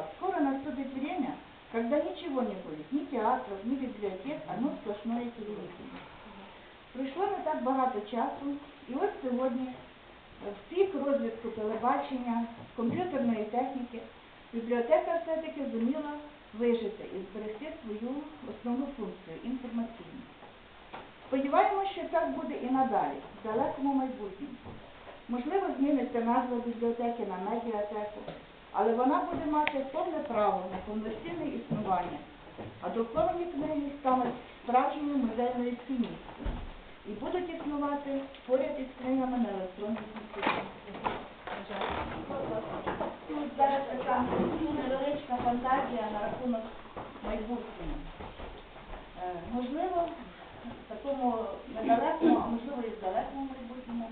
сказал, скоро наступит время, когда ничего не будет, ни театров, ни библиотек, одно сплошное телевидение. Пройшло не так багато часу, і ось сьогодні в пік розвитку телебачення, комп'ютерної техніки, бібліотека все-таки зуміла вижити і зберегти свою основну функцію інформаційну. Сподіваємося, що так буде і надалі, в далекому майбутньому. Можливо, зміниться назва бібліотеки на медіатеку, але вона буде мати повне право на повноцінне існування, а друковані книги стануть справжньою музейною цінністю і будуть існувати поряд із книгами на електронних носіях. Тут зараз така невеличка фантазія на рахунок майбутнього. Е, Можливо, в такому недалекому, а можливо і в далекому майбутньому,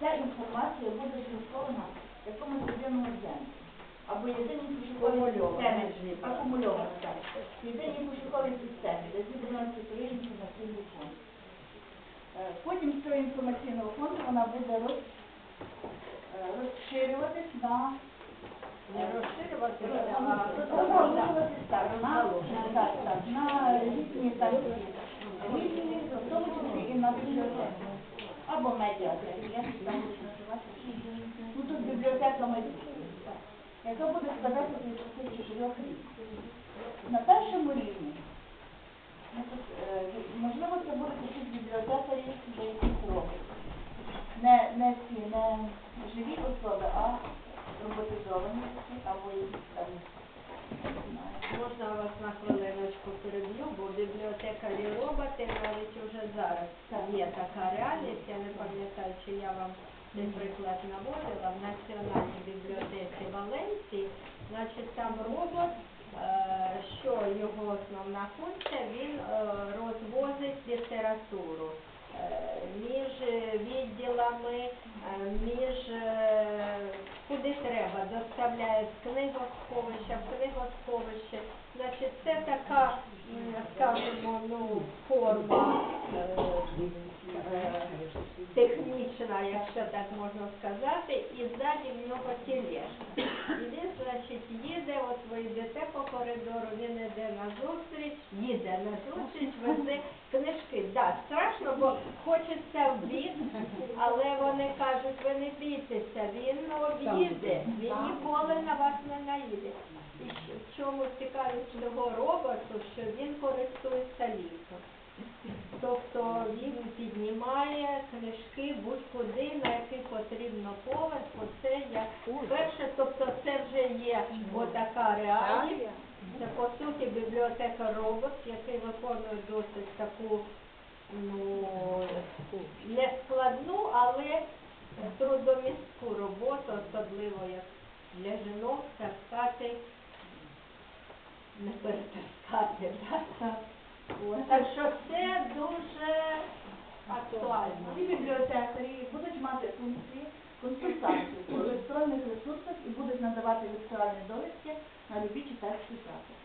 ця інформація буде зготовлена в якомусь єдиному центрі. Або єдиній пошуковій системі, акумульована, так. Єдиній пошуковій системі, де зібрано цифровий інформаційний фонд. Потім з цього інформаційного фонду вона буде роз, е, розширюватись на Не розширювати, Е, на, різні різні, в тому числі і на. Або медіатеку, як їх там будуть називати. Ну тут бібліотека майбутнього, яка буде складатися із цих чотирьох рівнів. На першому рівні е, можливо, це будуть якісь бібліотекарі деяких робить. Не, не ці, не живі особи, а роботизовані або там. Можна вас на хвилиночку переб'ю, бо бібліотекарі роботи навіть уже зараз є така реальність. Я не пам'ятаю, чи я вам цей приклад наводила в Національній. Значить, там робот, е, що його основна функція, він е, розвозить літературу е, між відділами, між куди треба, доставляє з книгосховища в книгосховище. Значить, це така, скажімо, ну, форма технічна, якщо так можна сказати, і ззаді в нього тележка. І він, значить, їде, от ви йдете по коридору, він йде на зустріч, їде на зустріч, везе книжки. Да, страшно, бо хочеться в бік, але вони кажуть, ви не бійтеся, він об'їде, він ніколи на вас не наїде. І в чому цікавість цього роботу, що він користується ліфтом. Тобто він піднімає книжки будь-куди, на який потрібно поверх, оце як перше, тобто це вже є отака реальність. Це по суті бібліотека робот, який виконує досить таку ну не складну, але трудомістку роботу, особливо як для жінок, таскати, не перетаскати. Так? Так що це дуже актуально. Ці бібліотекарі будуть мати функції консультації по електронних ресурсах і будуть надавати віртуальні довідки на любі читацькі запити.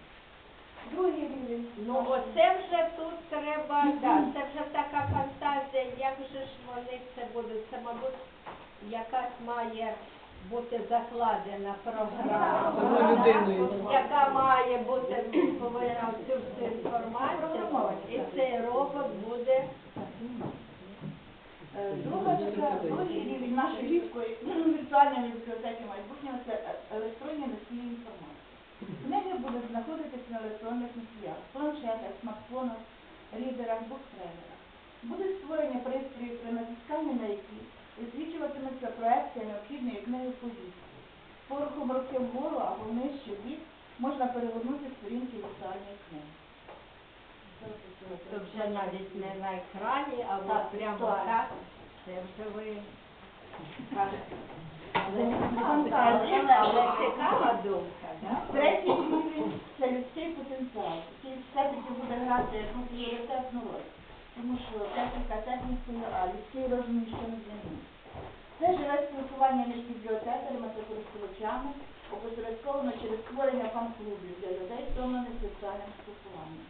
Другий рівень. Ну оце вже тут треба, да, це вже така фантазія, як же ж вони це будуть, це, мабуть, якась має бути закладена програма, яка має бути повинна всю цю інформацію, і цей робот буде Е, Друга така, другий рівень нашої військової віртуальної бібліотеки майбутнього це електронні носії інформації. Книги будуть знаходитись на електронних носіях, планшетах, смартфонах, рідерах, буктрейдерах. Будуть створені пристрої, при натисканні на які висвічуватиметься проекція необхідної книги в повітрі. Порухом руки вгору або вниз чи можна перегорнути сторінки віртуальної книги. то вже навіть не на екрані, а Так, прямо так. так. Це вже ви Фантазія. але цікава думка, да? Третій рівень це людський потенціал, який все-таки буде грати пріоритетну роль. Тому що техніка технікою, а людський розум нічого не замінить. Це живе спілкування між бібліотекарями та користувачами, опосередковано через створення фан-клубів для людей, втомлених соціальним спілкуванням.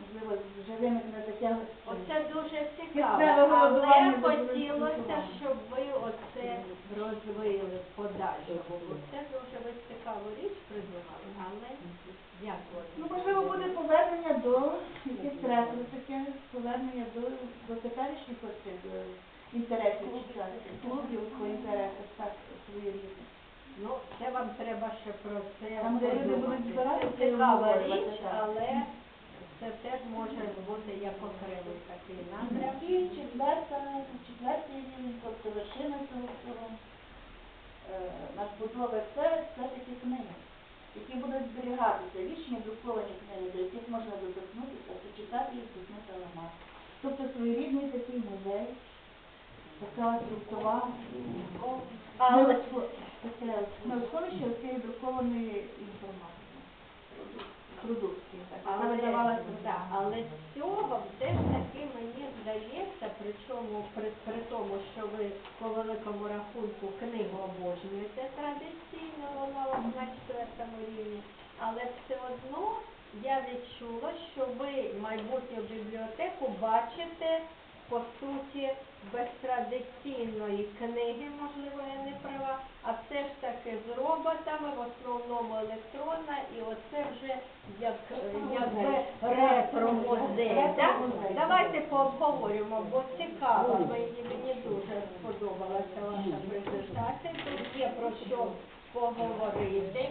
Можливо, вже виникне затягнути. Оце дуже цікаво, але хотілося, щоб ви оце розвили в подальшому, бо це дуже ви цікаву річ придумали, але як от? Ну, можливо, буде повернення до якесь таке, повернення до, до теперішніх е, інтересів учасників, клубів по інтересах, так, своєрідних. Ну, це вам треба ще про це Там, де люди будуть збиратися Це цікава річ, але це теж може бути як окремий такий напрям. І четверта, четвертий рівень, тобто вершина цього всього е, надбудови, це все-таки книги, які будуть зберігатися, вічні друковані книги, до яких можна доторкнутися, почитати їх тут не ламати. Тобто своєрідний такий музей, така друкова, Але таке сховище цієї друкованої інформації, продукції, так, Але, з цього все ж таки мені здається, причому при, при тому, що ви по великому рахунку книгу обожнюєте традиційно, вона на четвертому рівні, але все одно я відчула, що ви майбутню бібліотеку бачите по суті без традиційної книги, можливо, я не права, а все ж таки з роботами, в основному електронна, і оце вже як, якби ретро-музей. так? Давайте пообговоримо, бо цікаво, мені, мені дуже сподобалася ваша презентація. Тут є про що поговорити,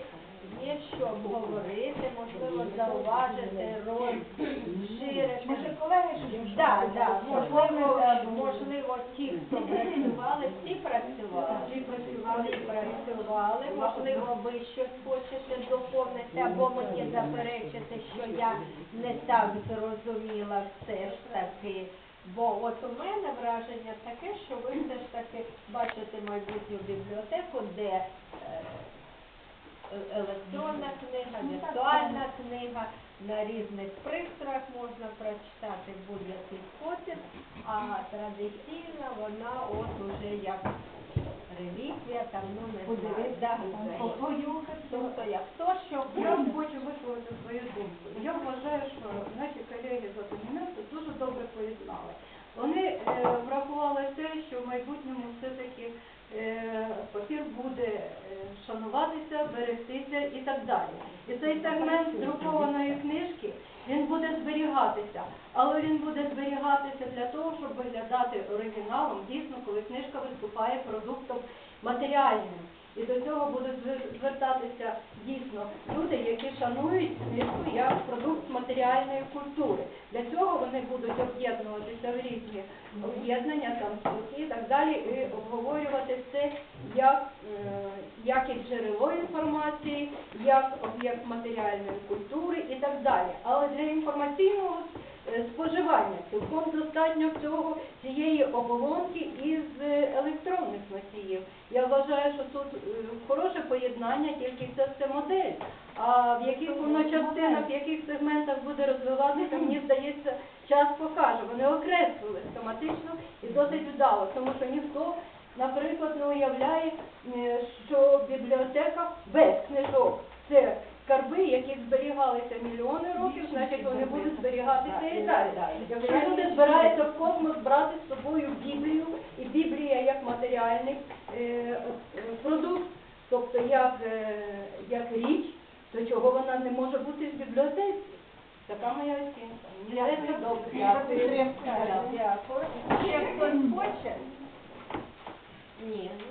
є що обговорити, можливо, зауважити, розширити. Може, колеги, Так, скажуть? так, можливо, можливо, ті, хто працювали, всі працювали, Всі працювали. працювали, можливо, ви щось хочете доповнити, або мені заперечити, що я не так зрозуміла все ж таки. Бо от у мене враження таке, що ви все ж таки бачите майбутню бібліотеку, де е- електронна книга, Ну, віртуальна книга, на різних пристроях можна прочитати будь-який спосіб, а традиційна вона от уже як реліквія, там, ну не знаю, да. Тобто як хто що Я хочу висловити свою думку. Я вважаю, що наші колеги з Атомінету дуже добре поєднали. Вони е, врахували те, що в майбутньому все-таки папір буде е, шануватися, берегтися і так далі. І цей сегмент друкованої книжки він буде зберігатися, але він буде зберігатися для того, щоб виглядати оригіналом, дійсно, коли книжка виступає продуктом матеріальним. І до цього будуть звертатися дійсно люди, шанують книжку як продукт матеріальної культури. Для цього вони будуть об'єднуватися в різні об'єднання, там спілки і так далі, і обговорювати це як, е, як і джерело інформації, як об'єкт матеріальної культури і так далі. Але для інформаційного споживання цілком достатньо цього цієї оболонки із е, електронних носіїв. Я вважаю, що тут е, хороше поєднання, тільки це все модель. А в яких воно частинах, в яких сегментах буде розвиватися, мені здається, час покаже. Вони окреслили схематично і досить вдало, тому що ніхто, наприклад, не уявляє, е, що бібліотека без книжок це скарби, які зберігалися мільйони років, значить вони будуть зберігатися і далі. Якщо люди збираються в космос брати з собою Біблію, і Біблія як матеріальний е, е, продукт, тобто як, е, як річ, то чого вона не може бути в бібліотеці? Така моя оцінка. Здається, добре. Дякую. Дякую. Ще хтось хоче? Ні, ну, цікаво,